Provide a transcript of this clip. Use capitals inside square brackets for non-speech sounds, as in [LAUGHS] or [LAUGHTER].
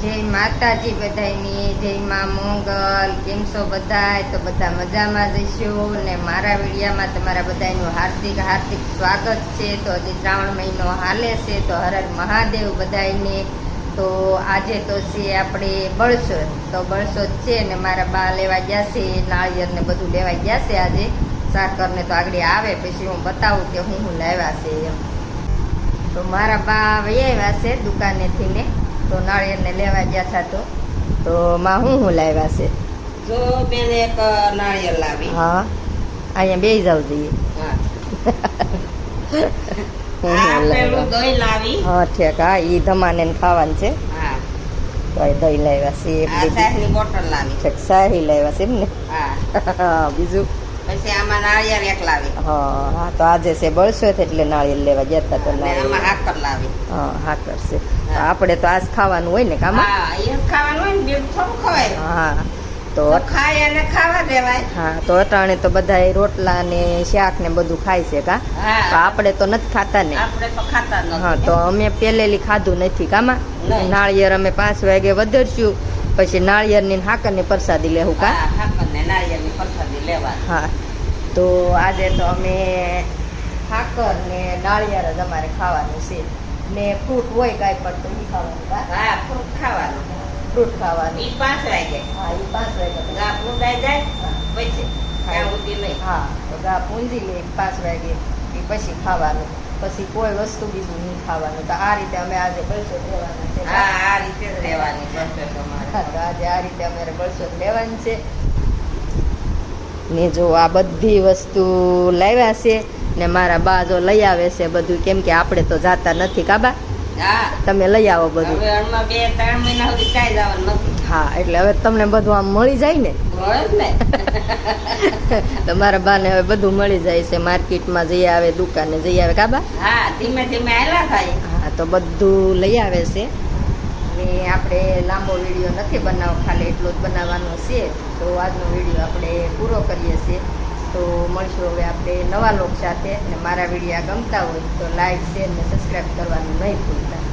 જય માતાજી બધાયની, જય મા મોંગલ, કેમ છો બધાય? તો બધા મજામાં જઈશું ને મારા વિડીયામાં તમારા બધાયનું હાર્દિક હાર્દિક સ્વાગત છે. તો હજી શ્રાવણ મહિનો હાલે છે, તો હર મહાદેવ બધાયને. તો આજે તો છે આપણે બળસોદ. તો બળસોદ છે ને મારા બા લેવા ગયા છે, નાળિયેર ને બધું લેવા ગયા છે આજે. સાકરને તો આગળ આવે, પછી હું બતાવું કે હું હું લાવ્યા છે એમ. તો મારા બા વૈયા છે દુકાનેથી ને. તો નાળિયેરને લેવા ગયા હતા તો. તો માં હું હું લાવ્યા છે? જો બેન એક નાળિયેર લાવી. હા. અહીંયા બે જાવ જોઈએ. હા. [LAUGHS] ઠીક. હા એ ધમાને ખાવાનું છે. દહીં લાવ્યા છે શાહી લાવ્યા છે એમ ને [LAUGHS] બીજું? પછી આમાં નાળિયેર એક લાવી. હા હા તો આજે છે બળસો એટલે નાળિયેર લેવા ગયા હતા તો નાળિયેર. હાકર લાવી. હા હા છે. આપણે તો આજ ખાવાનું હોય ને કામાં? હા એ ખાવાનું હોય ને બીજું થોડું ખવાય. હા તો તો ખાય અને ખાવા દેવાય. હા તો અટાણે તો બધા રોટલા ને શાક ને બધું ખાય છે કા? તો આપણે તો નથી ખાતા ને. આપણે તો ખાતા હા તો અમે પેલેલી ખાધું નથી કામાં. નાળિયેર અમે પાંચ વાગે વધરશું પછી નાળિયેરની હાકરની પ્રસાદી લેવું કા? હાકર ને નાળિયેરની પ્રસાદી લેવા હા. તો આજે તો અમે હાકર ને નાળિયેર જ અમારે ખાવાનું છે. ને ફ્રૂટ હોય કાંઈ પણ તો ઈ ખાવાનું હા ફ્રૂટ ખાવાનું. ફ્રૂટ ખાવાનું. ઈ પાંચ વાગે. હા એ પાંચ વાગે. ગા પૂંજાઈ જાય પછી ગા સુધી લઈ હા તો ગા પૂંજી લે પાંચ વાગે એ પછી ખાવાનું. પછી કોઈ વસ્તુ બીજું નહીં ખાવાનું. તો આ રીતે અમે આજે બળસો લેવાના છે. આ રીતે જ લેવાની બળસો આજે આ રીતે અમારે બળસો લેવાનું છે. ને જો આ બધી વસ્તુ લાવ્યા છે ને મારા બા જો લઈ આવે છે બધું કેમ કે આપણે તો જાતા નથી કાબા તમે લઈ આવો બધું. હા એટલે હવે તમને બધું આમ મળી જાય ને? તમારા બા ને. [LAUGHS] હવે બધું મળી જાય છે માર્કેટમાં જઈ આવે દુકાને જઈ આવે કાબા હા ધીમે ધીમે થાય. હા તો બધું લઈ આવે છે. ને આપણે લાંબો વીડિયો નથી બનાવવો ખાલી એટલો જ બનાવવાનો છે. તો આજનો વીડિયો આપણે પૂરો કરીએ છીએ. તો મળશું હવે આપણે નવા લોક સાથે. ને મારા વિડીયા ગમતા હોય તો લાઇક શેર ને સબસ્ક્રાઈબ કરવાનું નહીં ભૂલતા.